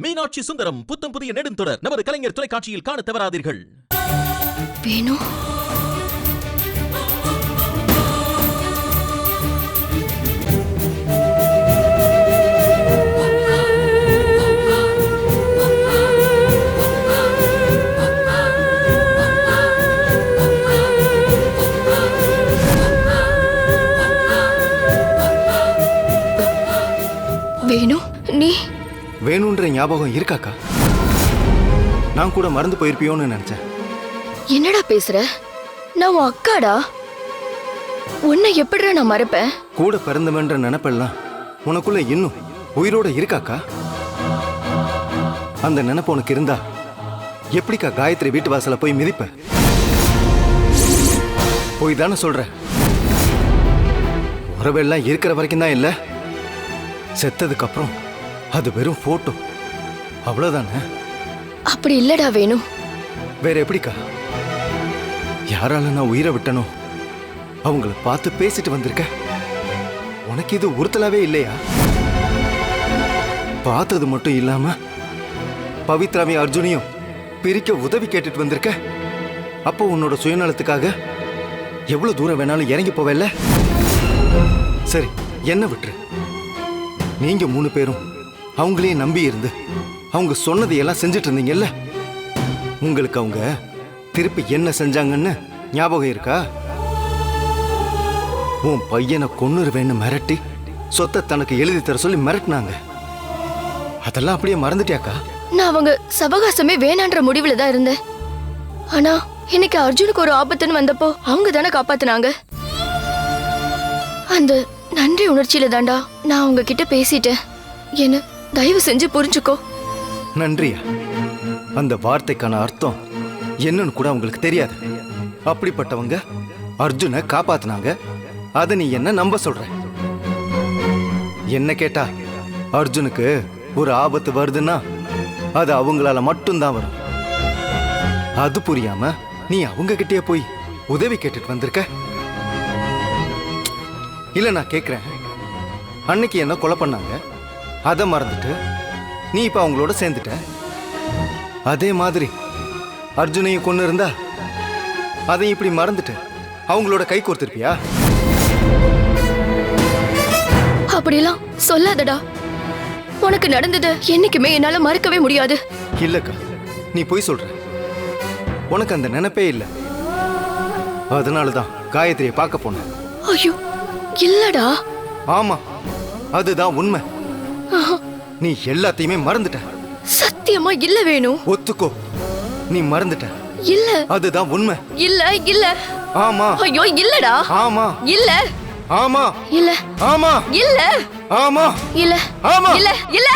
மீனாட்சி சுந்தரம் புத்தம் புதிய நெடுந்தொடர். நமது கலைஞர் தொலைக்காட்சியில் காண தவறாதீர்கள். வேணு. வேணு நீ வேணுன்ற ஞாபகம் இருக்காக்கா? நான் கூட மறந்து போயிருப்பியோன்னு நினைச்சேன். என்னடா பேசுற? நான் உன் அக்காடா? உன்னை எப்படிடா நான் மறப்பேன்? கூட பிறந்தவன்ற நினைப்பெல்லாம் உனக்குள்ள இன்னும் உயிரோட இருக்காக்கா? அந்த நினைப்பு உனக்கு இருந்தா எப்படிக்கா காயத்ரி வீட்டு வாசல்ல போய் மிதிப்ப? போய் தானே சொல்ற. உறவெல்லாம் இருக்கிற வரைக்கும் தான் இல்ல. செத்ததுக்கு அப்புறம் அது வெறும் போட்டோ. அவ்வளவுதானே? அப்படி இல்லடா வேணு. வேற எப்படிக்கா? யாரால நான் உயிரை விட்டனோ? அவங்கள பார்த்து பேசிட்டு வந்திருக்க? உனக்கு இது உறுத்தலாவே இல்லையா? பார்த்தது மட்டும் இல்லாம பவித்ராவையும் அர்ஜுனையும் பிரிக்க உதவி கேட்டுட்டு வந்திருக்க? அப்போ உன்னோட சுயநலத்துக்காக எவ்வளவு தூரம் வேணாலும் இறங்கி போவேல்ல? சரி என்ன விட்டுரு. நீங்க மூணு பேரும் அவங்களையும் நம்பி இருந்து அவங்க சொன்னதையெல்லாம் செஞ்சுட்டு இருந்தீங்கல்ல? உங்களுக்கு அவங்க திருப்பி என்ன செஞ்சாங்கன்னு ஞாபகம் இருக்கா? உன் பையனை கொன்னுருவேன்னு மிரட்டி சொத்தை தனக்கு எழுதி தர சொல்லி மிரட்டினாங்க. அதெல்லாம் அப்படியே மறந்துட்டியாக்கா? நான் அவங்க சவகாசமே வேணான்ற முடிவுல தான் இருந்தேன். ஆனா இன்னைக்கு அர்ஜுனுக்கு ஒரு ஆபத்துன்னு வந்தப்போ அவங்க தானே காப்பாத்தினாங்க. அந்த நன்றி உணர்ச்சியில தாண்டா நான் உங்ககிட்ட பேசிட்டேன். என்ன? தயவு செஞ்சு புரிஞ்சுக்கோ. நன்றியா. அந்த வார்த்தைக்கான அர்த்தம் என்னன்னு கூட அவங்களுக்கு தெரியாது. அப்படிப்பட்டவங்க அர்ஜுனை காப்பாத்துனாங்க. அதை நீ என்ன நம்ப சொல்ற? என்ன கேட்டா அர்ஜுனுக்கு ஒரு ஆபத்து வருதுன்னா அது அவங்களால மட்டும்தான் வரும். அது புரியாம நீ அவங்க கிட்டே போய் உதவி கேட்டுட்டு வந்திருக்க? இல்ல நான் கேக்குறேன். அன்னைக்கு என்ன கொலை பண்ணாங்க? அதை மறந்துட்டு நீ இப்ப அவங்களோட சேர்ந்துட்ட. அதே மாதிரி அர்ஜுனையும் கொண்டு இருந்தா அதையும் இப்படி மறந்துட்டு அவங்களோட கை கோர்த்திருப்பியா? அப்படிலாம் சொல்லாதடா. உனக்கு நடந்தது என்னைக்குமே என்னால மறக்கவே முடியாது. இல்லக்கா நீ போய் சொல்ற. உனக்கு அந்த நினைப்பே இல்லை. அதனால தான் காயத்ரியை பார்க்க போனேன். ஐயோ இல்லடா. ஆமா அதுதான் உண்மை. நீ எல்லாத்தையுமே மறந்துட்ட. சத்தியமா இல்ல வேணும் ஒத்துக்கோ. நீ மறந்துட்ட. இல்ல. அதுதான் உண்மை. இல்ல இல்ல. ஆமா. ஐயோ இல்லடா. ஆமா. இல்ல. ஆமா. இல்ல. ஆமா. இல்ல. ஆமா. இல்ல. ஆமா. இல்ல. இல்ல.